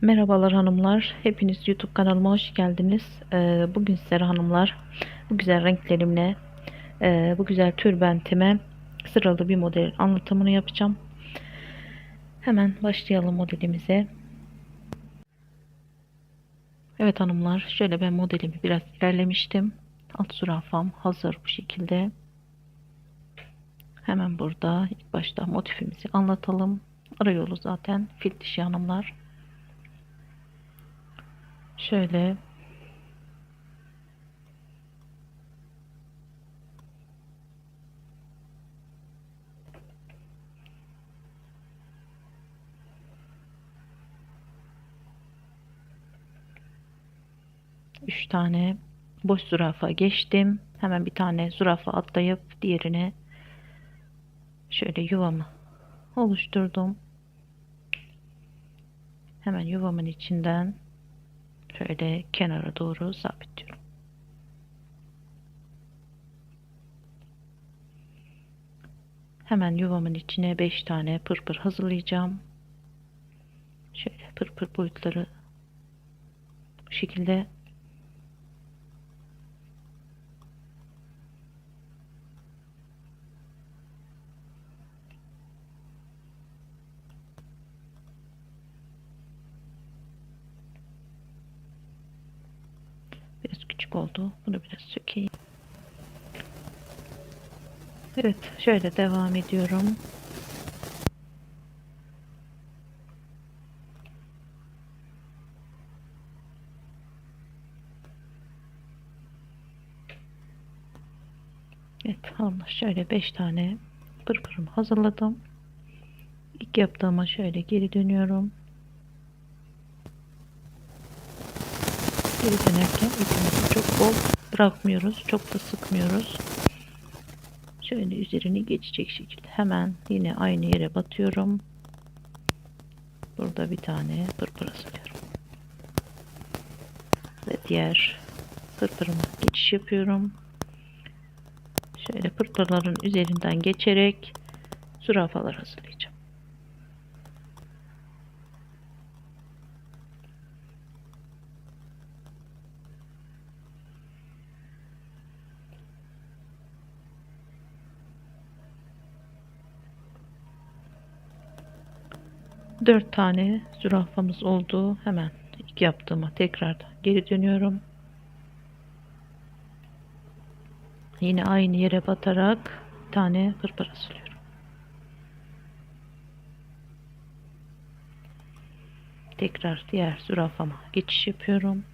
Merhabalar hanımlar. Hepiniz YouTube kanalıma hoş geldiniz. Ee, bugün sizlere hanımlar bu güzel renklerimle e, bu güzel tülbentime sıralı bir model anlatımını yapacağım. Hemen başlayalım modelimize. Evet hanımlar şöyle ben modelimi biraz ilerlemiştim. Alt zürafam hazır bu şekilde. Hemen burada ilk başta motifimizi anlatalım. Ara yolu zaten fil dişi hanımlar. Şöyle üç tane boş zürafa geçtim. Hemen bir tane zürafa atlayıp diğerine şöyle yuvamı oluşturdum. Hemen yuvamın içinden şöyle kenara doğru sabitliyorum. Hemen yuvamın içine 5 tane pırpır hazırlayacağım. Şöyle pırpır boyutları bu şekilde Biraz küçük oldu. Bunu biraz sökeyim. Evet, şöyle devam ediyorum. Evet, hanımlar şöyle 5 tane pırpırımı hazırladım. İlk yaptığıma şöyle geri dönüyorum. Geri dönerken ipimizi çok bol bırakmıyoruz. Çok da sıkmıyoruz. Şöyle üzerini geçecek şekilde hemen yine aynı yere batıyorum. Burada bir tane pırpır asılıyorum. Ve diğer pırpırıma geçiş yapıyorum. Şöyle pırpırların üzerinden geçerek zürafalar hazırlayacağım. Dört tane zürafamız oldu. Hemen ilk yaptığıma tekrardan geri dönüyorum. Yine aynı yere batarak bir tane pırpır asılıyorum. Tekrar diğer zürafama geçiş yapıyorum.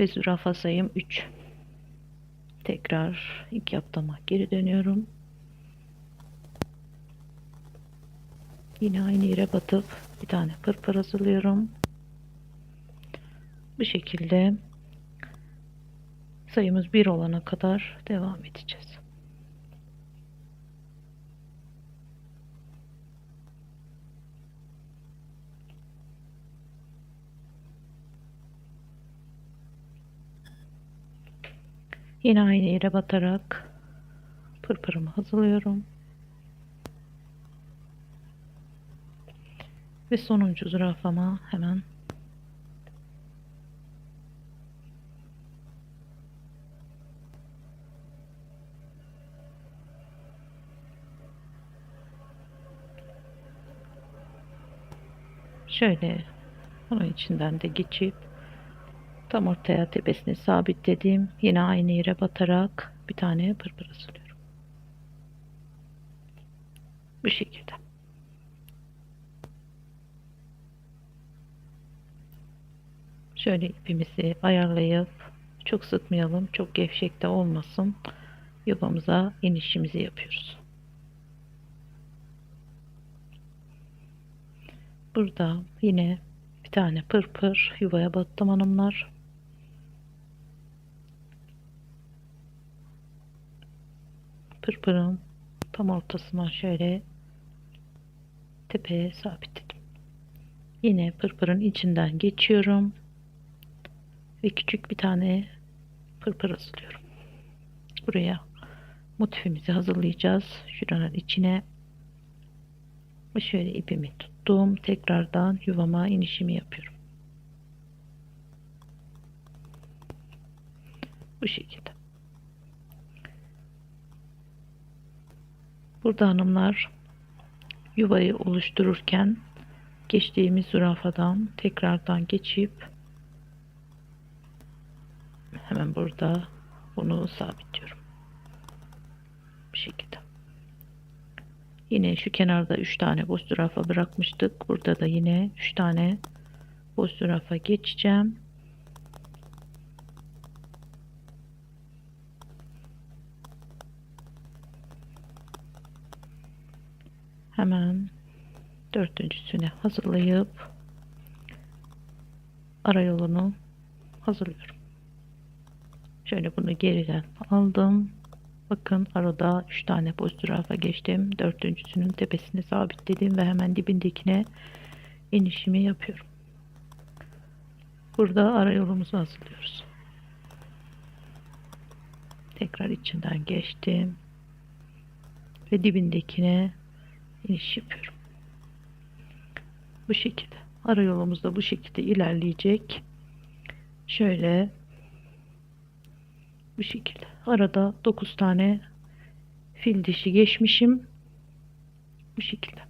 Ve zürafa sayım 3 tekrar ilk yaptığıma geri dönüyorum. Yine aynı yere batıp bir tane pırpır hazırlıyorum. Bu şekilde sayımız 1 olana kadar devam edeceğiz Yine aynı yere batarak pırpırımı hazırlıyorum. Ve sonuncu zürafama hemen şöyle onun içinden de geçip Tam ortaya tepesini sabitledim. Yine aynı yere batarak bir tane pırpır asılıyorum. Bu şekilde. Şöyle ipimizi ayarlayıp çok sıkmayalım. Çok gevşek de olmasın. Yuvamıza inişimizi yapıyoruz. Burada yine bir tane pırpır yuvaya battım hanımlar. Pırpırın tam ortasına şöyle tepeye sabitledim. Yine pırpırın içinden geçiyorum. ve küçük bir tane pırpır asılıyorum. Buraya motifimizi hazırlayacağız. Şuranın içine şöyle ipimi tuttum. Tekrardan yuvama inişimi yapıyorum. Bu şekilde. Burada hanımlar yuvayı oluştururken geçtiğimiz zürafadan tekrardan geçip hemen burada bunu sabitliyorum. Bu şekilde. Yine şu kenarda 3 tane boş zürafa bırakmıştık. Burada da yine 3 tane boş zürafa geçeceğim. Hemen dördüncüsüne hazırlayıp ara yolunu hazırlıyorum. Şöyle bunu geriden aldım. Bakın arada 3 tane boş zürafa geçtim. Dördüncüsünün tepesini sabitledim ve hemen dibindekine inişimi yapıyorum. Burada ara yolumuzu hazırlıyoruz. Tekrar içinden geçtim. Ve dibindekine iniş yapıyorum. Bu şekilde. Ara yolumuz da bu şekilde ilerleyecek. Şöyle bu şekilde. Arada 9 tane fil dişi geçmişim. Bu şekilde.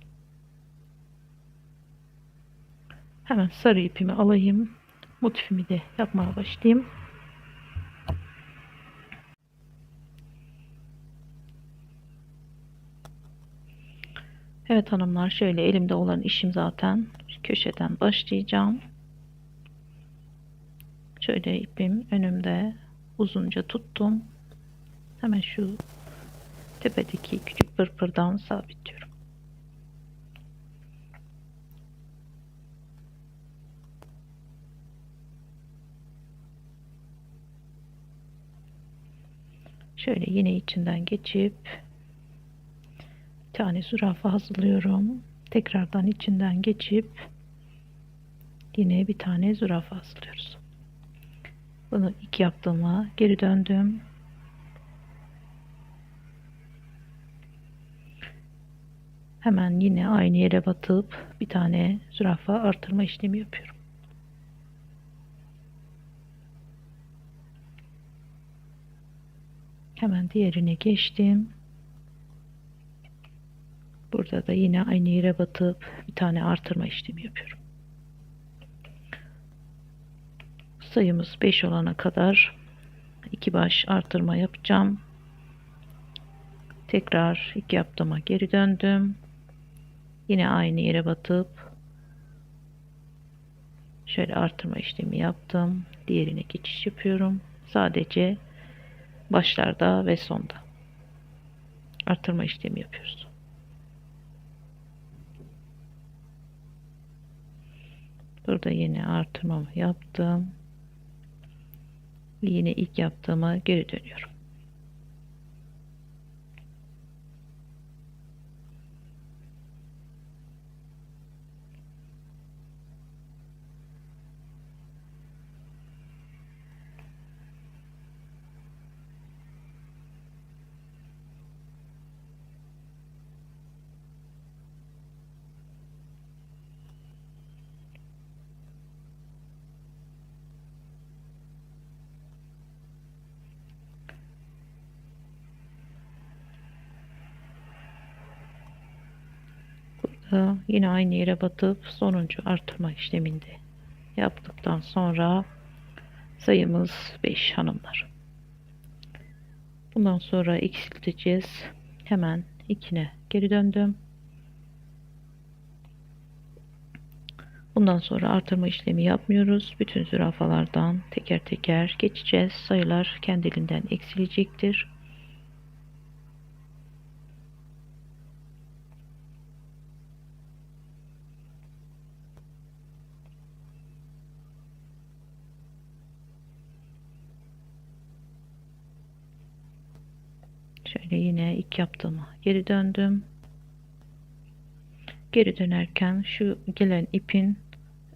Hemen sarı ipimi alayım. Motifimi de yapmaya başlayayım. Evet hanımlar şöyle elimde olan işim zaten köşeden başlayacağım. Şöyle ipim önümde uzunca tuttum. Hemen şu tepedeki küçük pırpırdan sabitliyorum. Şöyle yine içinden geçip tane zürafa hazırlıyorum. Tekrardan içinden geçip yine bir tane zürafa hazırlıyoruz. Bunu ilk yaptığıma geri döndüm. Hemen yine aynı yere batıp bir tane zürafa artırma işlemi yapıyorum. Hemen diğerine geçtim. Burada da yine aynı yere batıp bir tane artırma işlemi yapıyorum. sayımız 5 olana kadar iki baş artırma yapacağım. Tekrar iki yaptığıma geri döndüm. Yine aynı yere batıp şöyle artırma işlemi yaptım. Diğerine geçiş yapıyorum. Sadece başlarda ve sonda artırma işlemi yapıyoruz. Burada yine artırmamı yaptım yine ilk yaptığıma geri dönüyorum. Yine aynı yere batıp sonuncu artırma işleminde yaptıktan sonra sayımız 5 hanımlar. Bundan sonra eksilteceğiz. Hemen ikine geri döndüm. Bundan sonra artırma işlemi yapmıyoruz. Bütün zürafalardan teker teker geçeceğiz. Sayılar kendiliğinden eksilecektir. Şöyle yine ilk yaptığıma geri döndüm. Geri dönerken şu gelen ipin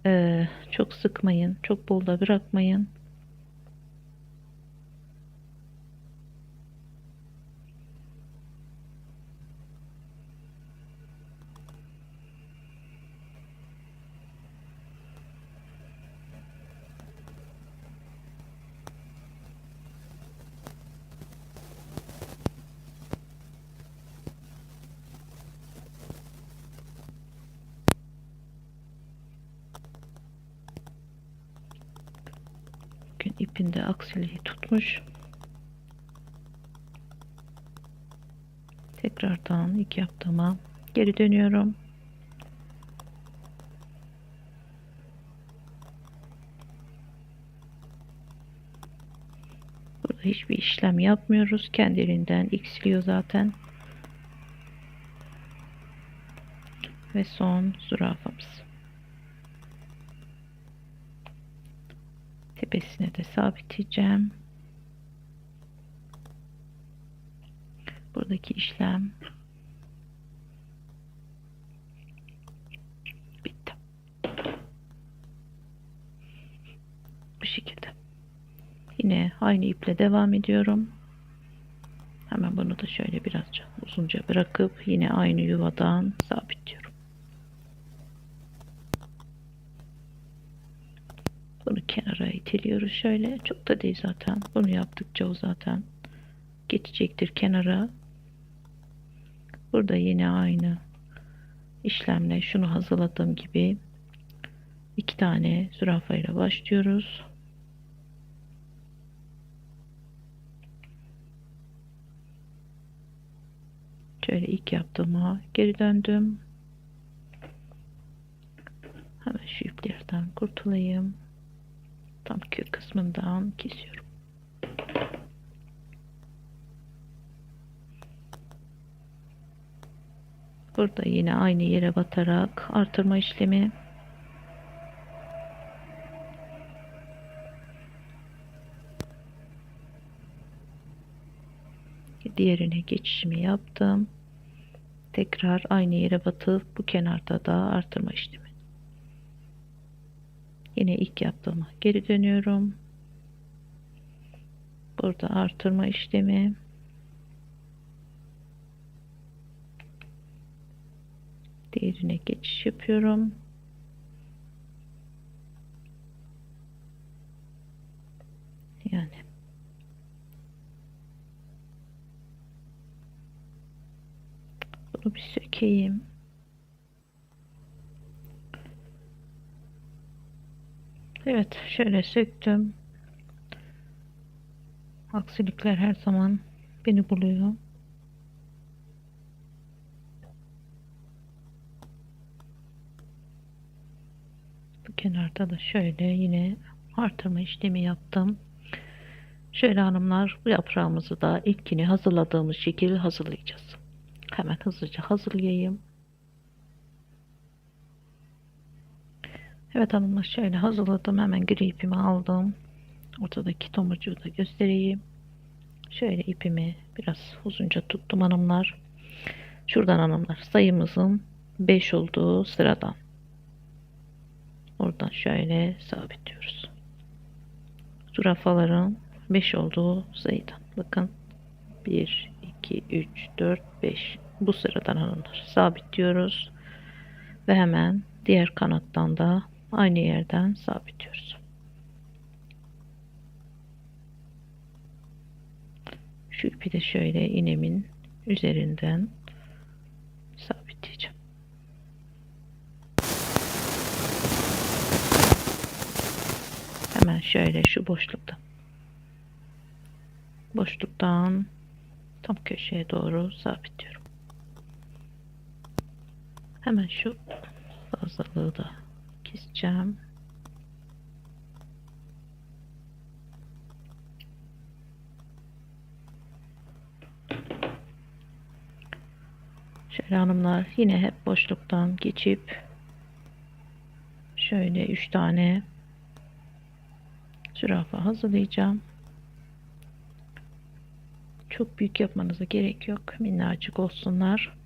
e, çok sıkmayın, çok bol da bırakmayın. İpinde aksiliği tutmuş. Tekrardan iki yaptığıma geri dönüyorum. Burada hiçbir işlem yapmıyoruz. Kendiliğinden x'liyor zaten. Ve son zürafamız. Tepesine de sabitleyeceğim. Buradaki işlem bitti. Bu şekilde. Yine aynı iple devam ediyorum. Hemen bunu da şöyle birazca uzunca bırakıp yine aynı yuvadan sabitliyorum. Bunu kenara iteliyoruz şöyle. Çok da değil zaten. Bunu yaptıkça o zaten geçecektir kenara. Burada yine aynı işlemle şunu hazırladığım gibi iki tane zürafa ile başlıyoruz. Şöyle ilk yaptığıma geri döndüm. Hemen şu iplerden kurtulayım. Tam kök kısmından kesiyorum. Burada yine aynı yere batarak artırma işlemi diğerine geçişimi yaptım. Tekrar aynı yere batıp bu kenarda da artırma işlemi. Yine ilk yaptığıma geri dönüyorum. Burada artırma işlemi. Diğerine geçiş yapıyorum. Yani bunu bir sökeyim. Evet şöyle söktüm. Aksilikler her zaman beni buluyor. Bu kenarda da şöyle yine artırma işlemi yaptım. Şöyle hanımlar bu yaprağımızı da ilkini hazırladığımız şekilde hazırlayacağız. Hemen hızlıca hazırlayayım. Evet hanımlar şöyle hazırladım. Hemen gri ipimi aldım. Ortadaki tomurcuğu da göstereyim. Şöyle ipimi biraz uzunca tuttum hanımlar. Şuradan hanımlar sayımızın 5 olduğu sıradan. Oradan şöyle sabitliyoruz. Zürafaların 5 olduğu sayıdan. Bakın 1, 2, 3, 4, 5. Bu sıradan hanımlar sabitliyoruz. Ve hemen diğer kanattan da aynı yerden sabitliyoruz. Şu ipi de şöyle iğnemin üzerinden sabitleyeceğim. Hemen şöyle şu boşlukta. Boşluktan tam köşeye doğru sabitliyorum. Hemen şu fazlalığı da keseceğim. Şöyle hanımlar yine hep boşluktan geçip şöyle 3 tane zürafa hazırlayacağım. Çok büyük yapmanıza gerek yok. Minnacık olsunlar.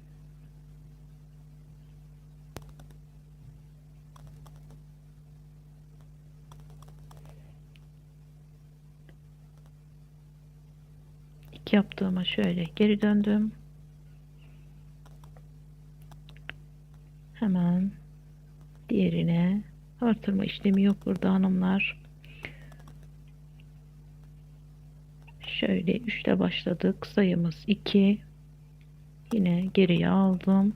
İlk yaptığıma şöyle geri döndüm. Hemen diğerine artırma işlemi yok burada hanımlar. Şöyle 3'te başladık. Sayımız 2. Yine geriye aldım.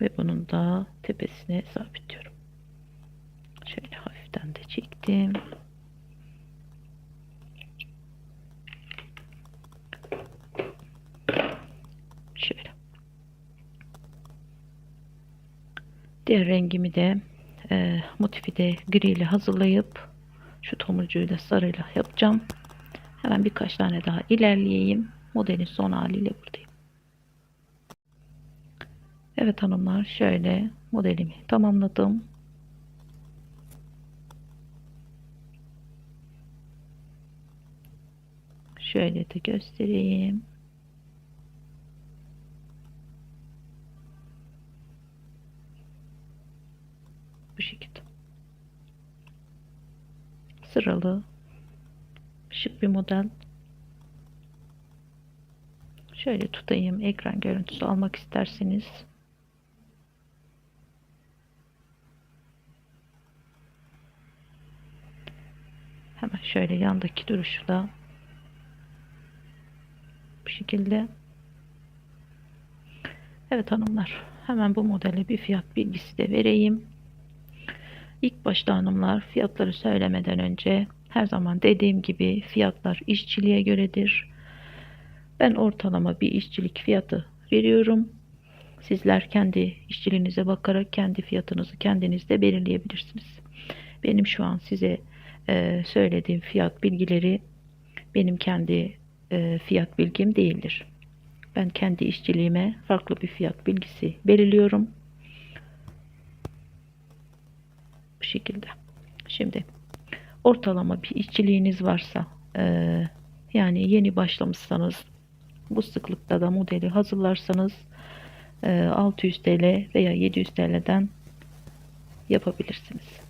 Ve bunun da tepesine sabitliyorum. Şöyle hafiften de çektim. Şöyle. Diğer rengimi de e, motifi de gri ile hazırlayıp şu tomurcuğu da sarıyla yapacağım. Hemen birkaç tane daha ilerleyeyim. Modelin son haliyle buradayım. Evet hanımlar şöyle modelimi tamamladım. Şöyle de göstereyim. Bu şekilde. Sıralı şık bir model. Şöyle tutayım ekran görüntüsü almak isterseniz. Hemen şöyle yandaki duruşu da bu şekilde. Evet hanımlar hemen bu modele bir fiyat bilgisi de vereyim. İlk başta hanımlar fiyatları söylemeden önce her zaman dediğim gibi fiyatlar işçiliğe göredir. Ben ortalama bir işçilik fiyatı veriyorum. Sizler kendi işçiliğinize bakarak kendi fiyatınızı kendiniz de belirleyebilirsiniz. Benim şu an size e, söylediğim fiyat bilgileri benim kendi e, fiyat bilgim değildir. Ben kendi işçiliğime farklı bir fiyat bilgisi belirliyorum. Bu şekilde. Şimdi ortalama bir işçiliğiniz varsa e, yani yeni başlamışsanız bu sıklıkta da modeli hazırlarsanız e, 600 TL veya 700 TL'den yapabilirsiniz.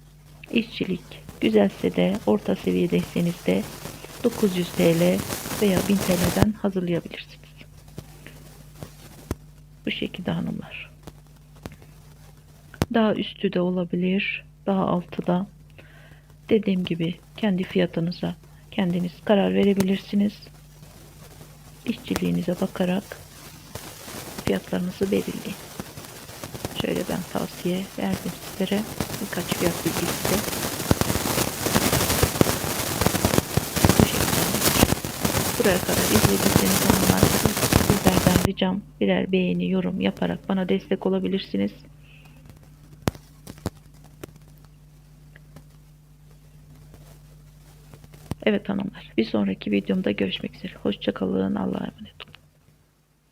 İşçilik güzelse de orta seviyedeyseniz de 900 TL veya 1000 TL'den hazırlayabilirsiniz. Bu şekilde hanımlar. Daha üstü de olabilir, daha altı da. Dediğim gibi kendi fiyatınıza kendiniz karar verebilirsiniz. İşçiliğinize bakarak fiyatlarınızı belirleyin. Şöyle ben tavsiye verdim sizlere birkaç fiyat bilgisi de. Bu şekilde. Buraya kadar izlediyseniz hanımlar sizlerden ricam birer beğeni, yorum yaparak bana destek olabilirsiniz. Evet hanımlar bir sonraki videomda görüşmek üzere. Hoşçakalın. Allah'a emanet olun.